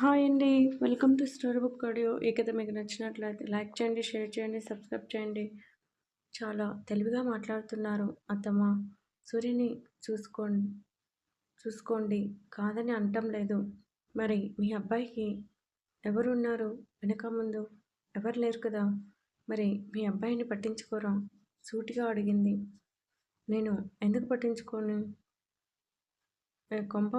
Hi అండి. Welcome to story book audio. ఈ కథ మీకు నచ్చినట్లయితే లైక్ చేయండి షేర్ చేయండి సబ్స్క్రైబ్ చేయండి. చాలా తెలివిగా మాట్లాడుతున్నారు అత్తమ్మ. సూర్యుని చూసుకోండి చూసుకోండి కాదని అంటం లేదు. మరి మీ అబ్బాయికి ఎవరున్నారు వెనక ముందు? ఎవరు లేరు కదా? మరి మీ అబ్బాయిని పట్టించుకోరా? సూటిగా అడిగింది. నేను ఎందుకు పట్టించుకోను? కొంప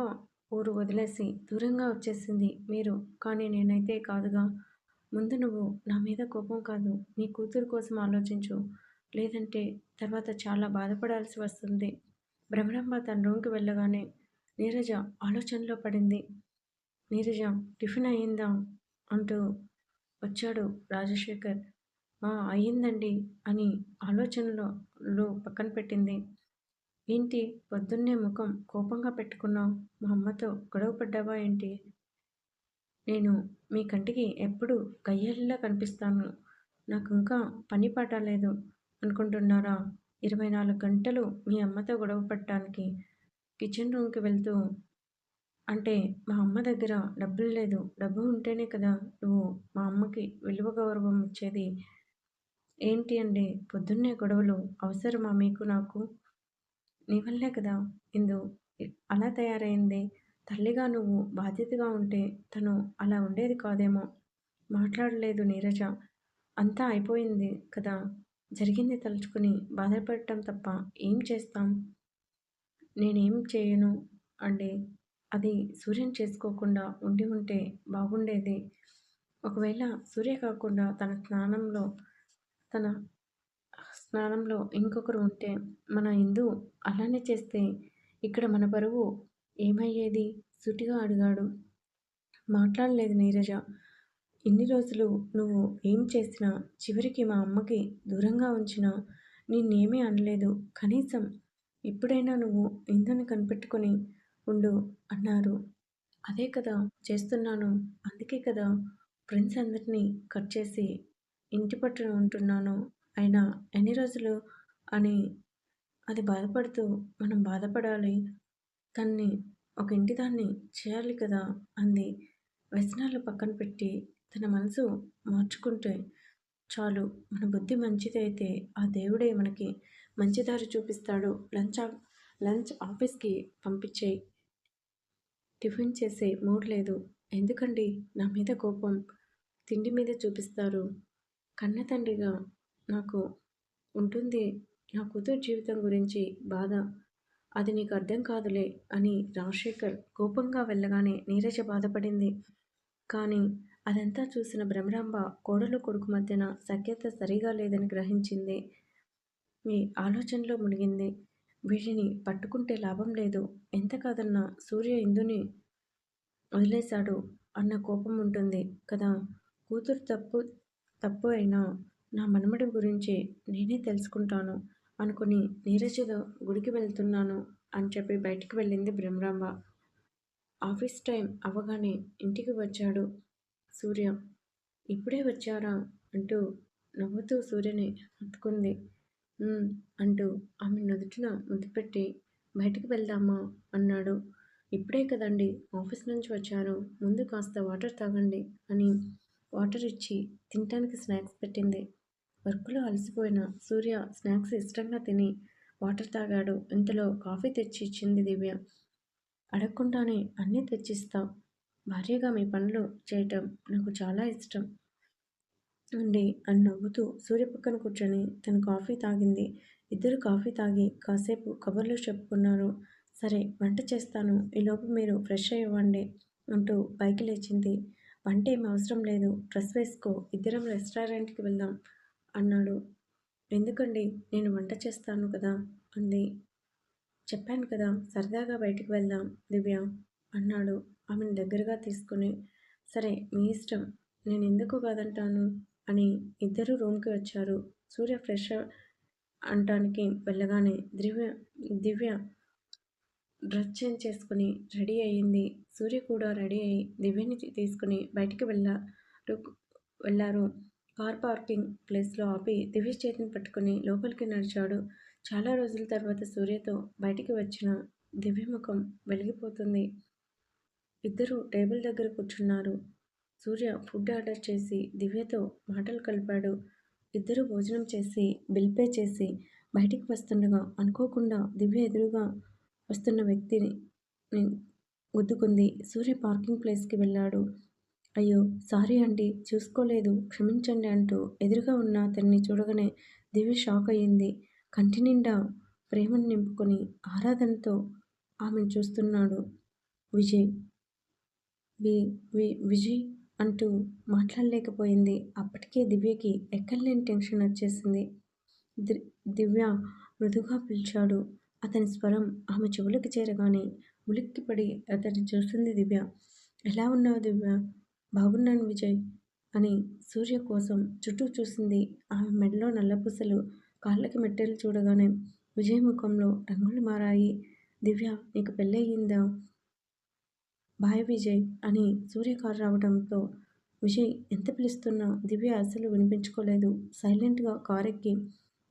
ఊరు వదిలేసి దూరంగా వచ్చేసింది మీరు. కానీ నేనైతే కాదుగా. ముందు నువ్వు నా మీద కోపం కాదు. నీ కూతురు కోసం ఆలోచించు. లేదంటే తర్వాత చాలా బాధపడాల్సి వస్తుంది. భ్రమరంబ తన రూమ్కి వెళ్ళగానే నీరజ ఆలోచనలో పడింది. నీరజ టిఫిన్ అయ్యిందా అంటూ వచ్చాడు రాజశేఖర్. అయ్యిందండి అని ఆలోచనలో పక్కన పెట్టింది. ఏంటి? పొద్దున్నే ముఖం కోపంగా పెట్టుకున్నావు? మా అమ్మతో గొడవ పడ్డావా ఏంటి? నేను మీ కంటికి ఎప్పుడు గయ్యల్లా కనిపిస్తాను. నాకు ఇంకా పని పాట లేదు అనుకుంటున్నారా? ఇరవై నాలుగు గంటలు మీ అమ్మతో గొడవ పడటానికి కిచెన్ రూమ్కి వెళ్తూ అంటే మా అమ్మ దగ్గర డబ్బులు లేదు. డబ్బు ఉంటేనే కదా నువ్వు మా అమ్మకి విలువ గౌరవం ఇచ్చేది. ఏంటి అండి? పొద్దున్నే గొడవలు అవసరమా మీకు నాకు? నీ వల్లే కదా ఇందు అలా తయారైంది. తల్లిగా నువ్వు బాధ్యతగా ఉంటే తను అలా ఉండేది కాదేమో. మాట్లాడలేదు నీరజ. అంతా అయిపోయింది కదా. జరిగింది తలుచుకుని బాధపడటం తప్ప ఏం చేస్తాం? నేనేం చేయను అండి. అది సూర్యం చేసుకోకుండా ఉండి ఉంటే బాగుండేది. ఒకవేళ సూర్య కాకుండా తన స్నానంలో తన స్నానంలో ఇంకొకరు ఉంటే మన ఇందు అలానే చేస్తే ఇక్కడ మన బరువు ఏమయ్యేది? సుటిగా అడిగాడు. మాట్లాడలేదు నీరజ. ఇన్ని రోజులు నువ్వు ఏం చేసినా చివరికి మా అమ్మకి దూరంగా ఉంచినా నిన్నేమీ అనలేదు. కనీసం ఇప్పుడైనా నువ్వు ఇందుని కనిపెట్టుకొని ఉండు అన్నారు. అదే కదా చేస్తున్నాను. అందుకే కదా ఫ్రెండ్స్ అందరినీ కట్ చేసి ఇంటి పట్టున ఉంటున్నాను అయినా ఎన్ని రోజులు అని అది బాధపడుతూ మనం బాధపడాలి. తన్ని ఒక ఇంటి దాన్ని చేయాలి కదా అంది వ్యసనాలు పక్కన పెట్టి. తన మనసు మార్చుకుంటే చాలు మన బుద్ధి మంచిదైతే ఆ దేవుడే మనకి మంచి దారి చూపిస్తాడు. లంచ్ లంచ్ ఆఫీస్కి పంపించే టిఫిన్ చేసే మూడ్ లేదు. ఎందుకండి? నా మీద కోపం. తిండి మీద చూపిస్తారు. కన్న తండ్రిగా నాకు ఉంటుంది. నా కూతురు జీవితం గురించి బాధ. అది నీకు అర్థం కాదులే అని రాజశేఖర్ కోపంగా వెళ్ళగానే నీరజ బాధపడింది. కానీ అదంతా చూసిన భ్రమరాంబ కోడలు కొడుకు మధ్యన సఖ్యత సరిగా లేదని గ్రహించింది. మీ ఆలోచనలో మునిగింది. వీటిని పట్టుకుంటే లాభం లేదు. ఎంత కాదన్నా సూర్య ఇందుని వదిలేశాడు అన్న కోపం ఉంటుంది కదా. కూతురు తప్పు తప్పు అయినా నా మనమడి గురించి నేనే తెలుసుకుంటాను అనుకుని నీరజతో గుడికి వెళ్తున్నాను అని చెప్పి బయటికి వెళ్ళింది భ్రమరాంబ. ఆఫీస్ టైం అవ్వగానే ఇంటికి వచ్చాడు సూర్య. ఇప్పుడే వచ్చారా? అంటూ నవ్వుతూ సూర్యని హత్తుకుంది. అంటూ ఆమె నుదుటిన ముద్దు పెట్టి బయటికి వెళ్దామా? అన్నాడు. ఇప్పుడే కదండి ఆఫీస్ నుంచి వచ్చారు ముందు కాస్త వాటర్ తాగండి అని వాటర్ ఇచ్చి తినడానికి స్నాక్స్ పెట్టింది. వర్క్లో అలసిపోయిన సూర్య స్నాక్స్ ఇష్టంగా తిని వాటర్ తాగాడు. ఇంతలో కాఫీ తెచ్చి ఇచ్చింది దివ్య. అడగకుండానే అన్నీ తెచ్చిస్తావు భార్యగా మీ పనులు చేయటం నాకు చాలా ఇష్టం అండి అని నవ్వుతూ సూర్య పక్కన కూర్చొని తన కాఫీ తాగింది. ఇద్దరు కాఫీ తాగి కాసేపు కబుర్లు చెప్పుకున్నారు. సరే వంట చేస్తాను. ఈలోపు మీరు ఫ్రెష్ అయ్యండి అంటూ పైకి లేచింది. వంట ఏం అవసరం లేదు. డ్రెస్ వేసుకో. ఇద్దరం రెస్టారెంట్కి వెళ్దాం. అన్నాడు. ఎందుకండి? నేను వంట చేస్తాను కదా అంది. చెప్పాను కదా సరదాగా బయటికి వెళ్దాం దివ్య అన్నాడు. ఆమెను దగ్గరగా తీసుకుని సరే మీ ఇష్టం నేను ఎందుకు కాదంటాను అని ఇద్దరు రూమ్కి వచ్చారు. సూర్య ఫ్రెష్ అంటానికి వెళ్ళగానే దివ్య దివ్య డ్రెస్ చేంజ్ చేసుకుని రెడీ అయ్యింది. సూర్య కూడా రెడీ అయ్యి దివ్యని తీసుకుని బయటికి వెళ్ళారు వెళ్ళారు. కార్ పార్కింగ్ ప్లేస్లో ఆపి దివ్య చేతిని పట్టుకుని లోపలికి నడిచాడు. చాలా రోజుల తర్వాత సూర్యతో బయటికి వచ్చిన దివ్య ముఖం వెలిగిపోతుంది. ఇద్దరు టేబుల్ దగ్గర కూర్చున్నారు. సూర్య ఫుడ్ ఆర్డర్ చేసి దివ్యతో మాటలు కలిపాడు. ఇద్దరు భోజనం చేసి బిల్ పే చేసి బయటికి వస్తుండగా అనుకోకుండా దివ్య ఎదురుగా వస్తున్న వ్యక్తిని గుద్దుకుంది సూర్య పార్కింగ్ ప్లేస్కి వెళ్ళాడు. అయ్యో సారీ అండి చూసుకోలేదు క్షమించండి అంటూ ఎదురుగా ఉన్న అతన్ని చూడగానే దివ్య షాక్ అయ్యింది. కంటి నిండా ప్రేమను నింపుకొని ఆరాధనతో ఆమెను చూస్తున్నాడు విజయ్. వి వి విజయ్ అంటూ మాట్లాడలేకపోయింది. అప్పటికే దివ్యకి ఎక్కడలేని టెన్షన్ వచ్చేసింది. దివ్య మృదుగా పిలిచాడు. అతని స్వరం ఆమె చెవులకు చేరగానే ఉలిక్కిపడి అతన్ని చూస్తుంది దివ్య. ఎలా ఉన్నావు దివ్య? బాగున్నాను విజయ్ అని సూర్య కోసం చుట్టూ చూసింది. ఆమె మెడలో నల్లపూసలు కాళ్ళకి మెట్టెలు చూడగానే విజయ్ ముఖంలో రంగులు మారాయి. దివ్య నీకు పెళ్ళయిందా? బాయ్ విజయ్ అని సూర్య కారు రావడంతో విజయ్ ఎంత పిలుస్తున్నా దివ్య అసలు వినిపించుకోలేదు. సైలెంట్గా కారెక్కి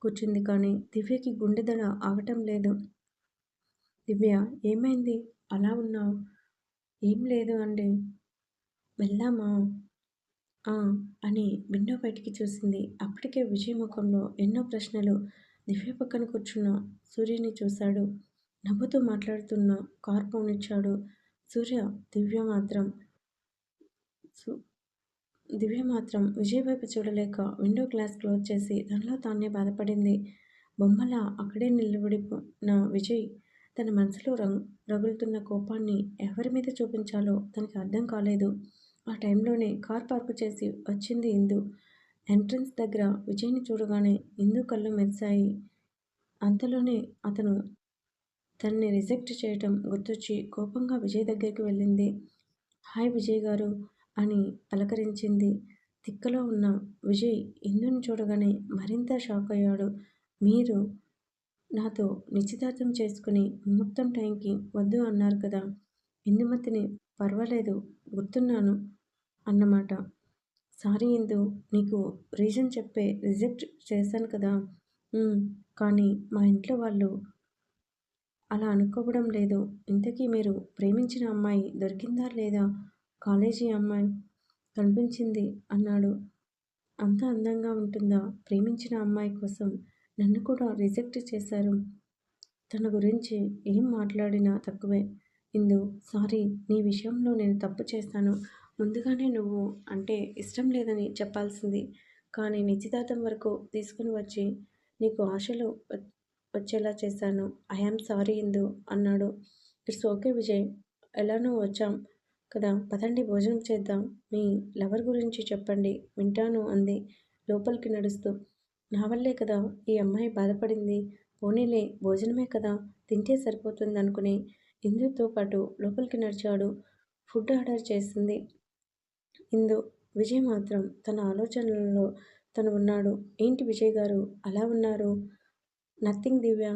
కూర్చుంది కానీ దివ్యకి గుండెదడ ఆగటం లేదు. దివ్య ఏమైంది? అలా ఉన్నావు? ఏం లేదు అండి. వెళ్దామా? అని విండో బయటికి చూసింది. అప్పటికే విజయ్ ముఖంలో ఎన్నో ప్రశ్నలు. దివ్య పక్కన కూర్చున్న సూర్యని చూశాడు. నవ్వుతూ మాట్లాడుతున్న కార్ పోనిచ్చాడు సూర్య దివ్య మాత్రం దివ్య మాత్రం విజయ్ వైపు చూడలేక విండో గ్లాస్ క్లోజ్ చేసి తనలో తానే బాధపడింది. బొమ్మల అక్కడే నిలబడిన విజయ్ తన మనసులో రంగు రగులుతున్న కోపాన్ని ఎవరి మీద చూపించాలో తనకి అర్థం కాలేదు. ఆ టైంలోనే కార్ పార్కు చేసి వచ్చింది ఇందు. ఎంట్రన్స్ దగ్గర విజయ్ని చూడగానే ఇందు కళ్ళు మెరిశాయి. అంతలోనే అతను తనని రిజెక్ట్ చేయటం గుర్తొచ్చి కోపంగా విజయ్ దగ్గరికి వెళ్ళింది. హాయ్ విజయ్ గారు అని పలకరించింది. తిక్కలో ఉన్న విజయ్ ఇందుని చూడగానే మరింత షాక్ అయ్యాడు. మీరు నాతో నిశ్చితార్థం చేసుకుని ముహూర్తం టైంకి వద్దు అన్నారు కదా. ఇందుమతిని పర్వాలేదు గుర్తున్నాను. అన్నమాట. సారీ ఇందు నీకు రీజన్ చెప్పే రిజెక్ట్ చేశాను కదా. కానీ మా ఇంట్లో వాళ్ళు అలా అనుకోవడం లేదు. ఇంతకీ మీరు ప్రేమించిన అమ్మాయి దొరికిందా లేదా? కాలేజీ అమ్మాయి కనిపించింది అన్నాడు. అంత అందంగా ఉంటుందా? ప్రేమించిన అమ్మాయి కోసం నన్ను కూడా రిజెక్ట్ చేశారు. తన గురించి ఏం మాట్లాడినా తక్కువే. ఇందు సారీ నీ విషయంలో నేను తప్పు చేస్తాను ముందుగానే నువ్వు అంటే ఇష్టం లేదని చెప్పాల్సింది. కానీ నిశ్చితార్థం వరకు తీసుకుని వచ్చి నీకు ఆశలు వచ్చేలా చేశాను. ఐఆమ్ సారీ ఇందు అన్నాడు. It's okay Vijay. ఎలానో వచ్చాం కదా. పదండి భోజనం చేద్దాం. మీ లవర్ గురించి చెప్పండి. వింటాను అంది. లోపలికి నడుస్తూ. నా వల్లే కదా ఈ అమ్మాయి బాధపడింది. పోనీలే భోజనమే కదా. తింటే సరిపోతుంది అనుకుని ఇందుతో పాటు లోపలికి నడిచాడు. ఫుడ్ ఆర్డర్ చేసింది. ఇందు విజయ్ మాత్రం తన ఆలోచనలలో తను ఉన్నాడు. ఏంటి విజయ్ గారు? అలా ఉన్నారు? నథింగ్ దివ్య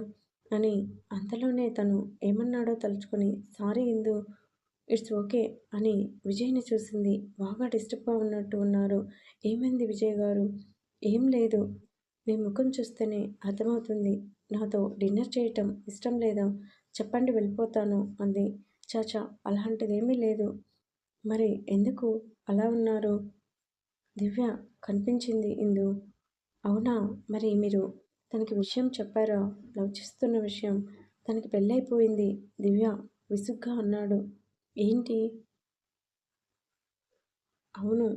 అని అంతలోనే తను ఏమన్నాడో తలుచుకొని సారీ ఇందు ఇట్స్ ఓకే అని విజయ్ని చూసింది. బాగా డిస్టర్బ్గా ఉన్నట్టు ఉన్నారు. ఏమైంది విజయ్ గారు? ఏం లేదు. మీ ముఖం చూస్తేనే అర్థమవుతుంది. నాతో డిన్నర్ చేయటం ఇష్టం లేదా? చెప్పండి వెళ్ళిపోతాను అంది. చాచా అలాంటిదేమీ లేదు. మరి ఎందుకు? అలా ఉన్నారు. దివ్య కనిపించింది ఇందు. అవునా? మరి మీరు తనకి విషయం చెప్పారా? లవ్ చేస్తున్న విషయం తనకి పెళ్ళైపోయింది. దివ్య విసుగ్గా అన్నాడు. ఏంటి? అవును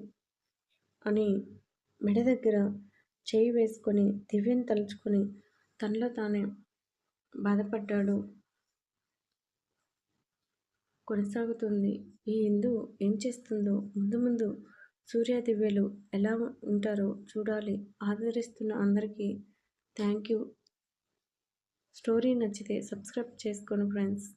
అని మెడ దగ్గర చేయి వేసుకొని దివ్యను తలుచుకొని తనలో తానే బాధపడ్డాడు. కొనసాగుతుంది. ఈ ఇందు ఏం చేస్తుందో ముందు ముందు సూర్య దివ్యలు ఎలా ఉంటారో చూడాలి. ఆదరిస్తున్న అందరికీ థ్యాంక్ యూ. స్టోరీ నచ్చితే సబ్స్క్రైబ్ చేసుకోండి ఫ్రెండ్స్.